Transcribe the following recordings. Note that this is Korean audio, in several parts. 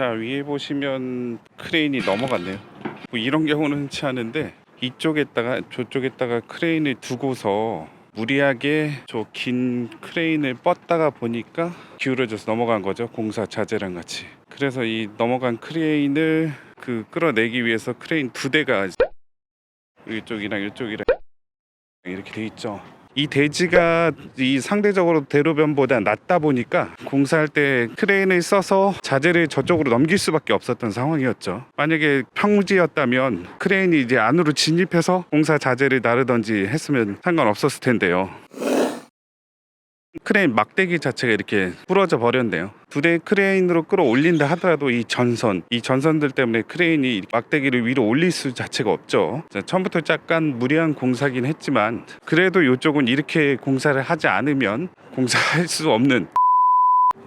자 위에 보시면 크레인이 넘어갔네요. 뭐 이런 경우는 흔치 않은데 이쪽에다가 저쪽에다가 크레인을 두고서 무리하게 저 긴 크레인을 뻗다가 보니까 기울어져서 넘어간 거죠 공사 자재랑 같이 그래서 이 넘어간 크레인을 그 끌어내기 위해서 크레인 두 대가 이쪽이랑 이쪽이랑 이렇게 돼 있죠 이 대지가 이 상대적으로 대로변보다 낮다 보니까 공사할 때 크레인을 써서 자재를 저쪽으로 넘길 수밖에 없었던 상황이었죠. 만약에 평지였다면 크레인이 이제 안으로 진입해서 공사 자재를 나르던지 했으면 상관없었을 텐데요. 크레인 막대기 자체가 이렇게 부러져 버렸네요. 두 대의 크레인으로 끌어올린다 하더라도 이 전선, 이 전선들 때문에 크레인이 막대기를 위로 올릴 수 자체가 없죠. 자, 처음부터 약간 무리한 공사긴 했지만 그래도 이쪽은 이렇게 공사를 하지 않으면 공사할 수 없는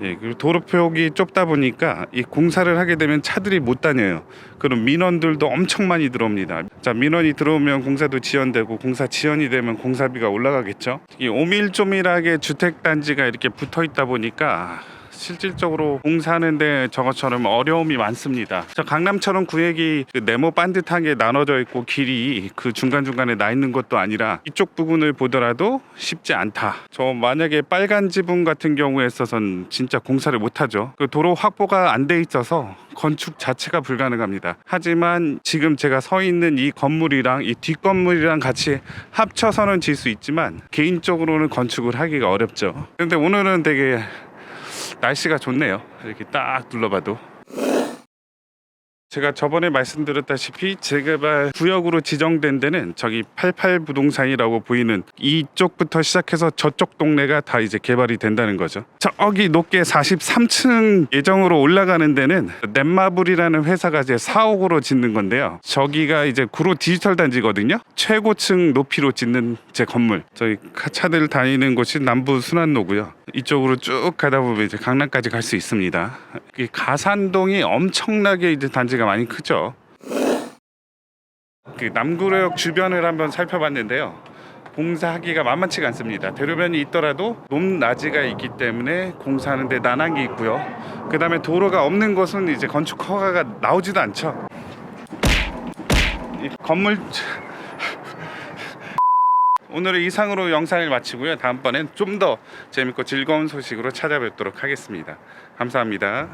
예, 그리고 도로폭이 좁다 보니까 이 공사를 하게 되면 차들이 못 다녀요. 그럼 민원들도 엄청 많이 들어옵니다. 자, 민원이 들어오면 공사도 지연되고 공사 지연이 되면 공사비가 올라가겠죠. 이 오밀조밀하게 주택 단지가 이렇게 붙어 있다 보니까 실질적으로 공사하는데 저것처럼 어려움이 많습니다. 저 강남처럼 구역이 그 네모 반듯하게 나눠져 있고 길이 그 중간 중간에 나 있는 것도 아니라 이쪽 부분을 보더라도 쉽지 않다. 저 만약에 빨간 지붕 같은 경우에 있어서는 진짜 공사를 못하죠. 그 도로 확보가 안 돼 있어서 건축 자체가 불가능합니다. 하지만 지금 제가 서 있는 이 건물이랑 이 뒷건물이랑 같이 합쳐서는 질 수 있지만 개인적으로는 건축을 하기가 어렵죠. 근데 오늘은 되게 날씨가 좋네요. 이렇게 딱 둘러봐도. 제가 저번에 말씀드렸다시피 재개발 구역으로 지정된 데는 저기 88 부동산이라고 보이는 이쪽부터 시작해서 저쪽 동네가 다 이제 개발이 된다는 거죠. 저기 높게 43층 예정으로 올라가는 데는 넷마블이라는 회사가 이제 4억으로 짓는 건데요. 저기가 이제 구로 디지털 단지거든요. 최고층 높이로 짓는 제 건물. 저희 차들 다니는 곳이 남부 순환로고요. 이쪽으로 쭉 가다 보면 이제 강남까지 갈 수 있습니다. 이 가산동이 엄청나게 이제 단지가 많이 크죠. 그 남구역 주변을 한번 살펴봤는데요. 공사하기가 만만치가 않습니다. 대로변이 있더라도 높낮이가 있기 때문에 공사하는데 난항이 있고요. 그 다음에 도로가 없는 곳은 이제 건축 허가가 나오지도 않죠. 이 건물 오늘은 이상으로 영상을 마치고요. 다음번엔 좀 더 재밌고 즐거운 소식으로 찾아뵙도록 하겠습니다. 감사합니다.